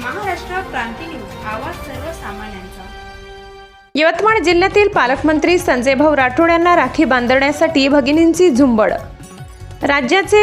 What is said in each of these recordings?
क्रांती news आवाज सर्वसामान्यांचा. यवतमाळ जिल्ह्यातील पालकमंत्री संजय भाऊ राठोड यांना राखी बांधण्यासाठी भगिनींची झुंबड. राज्याचे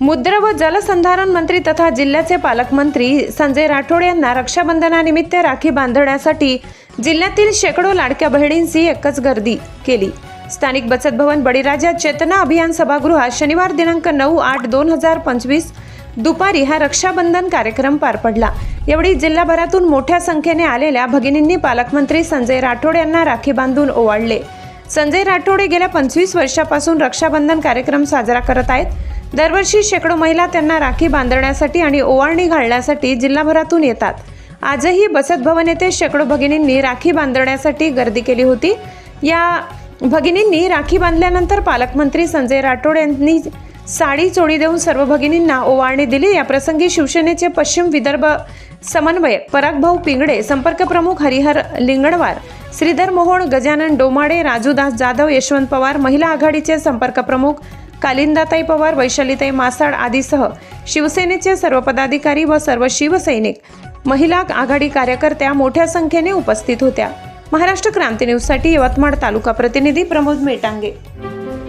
मुद्रा व जलसंधारण मंत्री तथा जिल्ह्याचे पालकमंत्री संजय राठोड यांना रक्षाबंधनानिमित्त राखी बांधण्यासाठी जिल्ह्यातील शेकडो लाडक्या बहिणींची एकच गर्दी केली. स्थानिक बचत भवन बळीराजा चेतना अभियान सभागृहात शनिवार दिनांक नऊ आठ दोन हजार पंचवीस दुपारी हा रक्षाबंधन कार्यक्रम पार पडला. यावेळी जिल्हाभरातून मोठ्या संख्येने आलेल्या भगिनींनी पालकमंत्री संजय राठोड यांना राखी बांधून ओवाळले. संजय राठोडे गेल्या पंचवीस वर्षापासून रक्षाबंधन कार्यक्रम साजरा करत आहेत. दरवर्षी शेकडो महिला त्यांना राखी बांधण्यासाठी आणि ओवाळणी घालण्यासाठी जिल्हाभरातून येतात. आजही बचत भवन येथे शेकडो भगिनींनी राखी बांधण्यासाठी गर्दी केली होती. या भगिनींनी राखी बांधल्यानंतर पालकमंत्री संजय राठोड यांनी साडी चोळी देऊन सर्व भगिनींना ओवाळणी दिली. या प्रसंगी शिवसेनेचे पश्चिम विदर्भ समन्वयक परागभाऊ पिंगडे संपर्क प्रमुख हरिहर लिंगणवार श्रीधर मोहोळ गजानन डोमाडे राजूदास जाधव यशवंत पवार महिला आघाडीचे संपर्क प्रमुख कालिंदाताई पवार वैशालीताई मासाड आदीसह शिवसेनेचे सर्व पदाधिकारी व सर्व शिवसैनिक महिला आघाडी कार्यकर्त्या मोठ्या संख्येने उपस्थित होत्या. महाराष्ट्र क्रांती न्यूजसाठी यवतमाळ तालुका प्रतिनिधी प्रमोद मेटांगे.